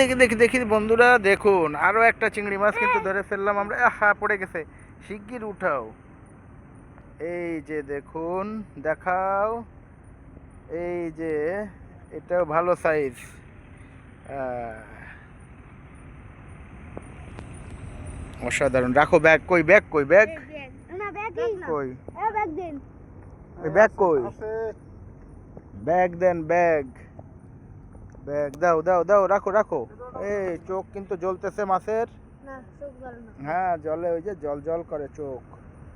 দেখি দেখি দেখি বন্ধুরা দেখুন আরও একটা চিংড়ি মাছ কিন্তু ধরে ফেললাম আমরা। হা পড়ে গেছে। শিগগির উঠাও। এই যে দেখুন দেখাও। এই যে এটাও ভালো সাইজ অসাধারণ। রাখো ব্যাগ কই ব্যাগ কই ব্যাগ না ব্যাগ দিন কই? এ ব্যাগ দিন। ওই ব্যাগ কই? ব্যাগ দেন ব্যাগ ব্যাগ দাও দাও দাও রাখো রাখো। এই চোখ কিন্তু জ্বলতেছে মাছের। হ্যাঁ জলে ওই যে জল জল করে চোখ।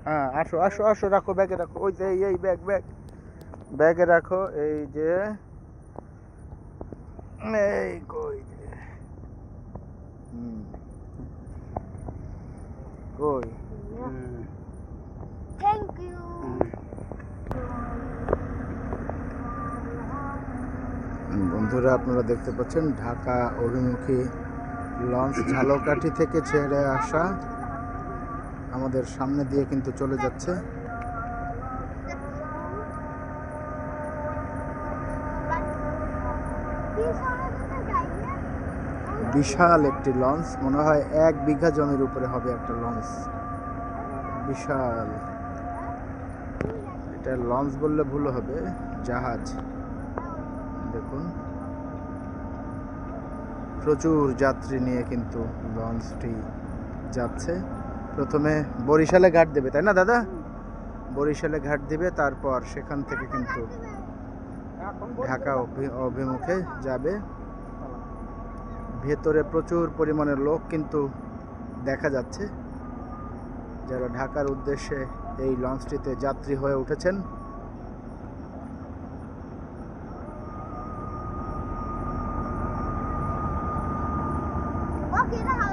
হ্যাঁ আসো আসো আসো রাখো ব্যাগে রাখো। ওই যে এই এই ব্যাগ ব্যাগ। ব্যাগে রাখো এই যে। এই কই যে। কই? বন্ধুরা, আপনারা দেখতে পাচ্ছেন ঢাকা অভিমুখী লঞ্চ ঝালকাঠি থেকে ছেড়ে আসা আমাদের সামনে দিয়ে কিন্তু চলে যাচ্ছে। বিশাল একটি লঞ্চ, মনে হয় এক বিঘা জমির উপরে হবে একটা লঞ্চ। বিশাল। এটা লঞ্চ বললে ভুল হবে, জাহাজ। দেখুন। প্রচুর যাত্রী নিয়ে কিন্তু লঞ্চটি যাচ্ছে। প্রথমে বরিশালে ঘাট দেবে, তাই না দাদা? বরিশালে ঘাট দিবে, তারপর সেখান থেকে কিন্তু ঢাকা অভি- অভিমুখে যাবে। ভেতরে প্রচুর পরিমাণে লোক কিন্তু দেখা যাচ্ছে। যারা ঢাকার উদ্দেশ্যে এই লঞ্চটিতে যাত্রী হয়ে উঠেছেন 了。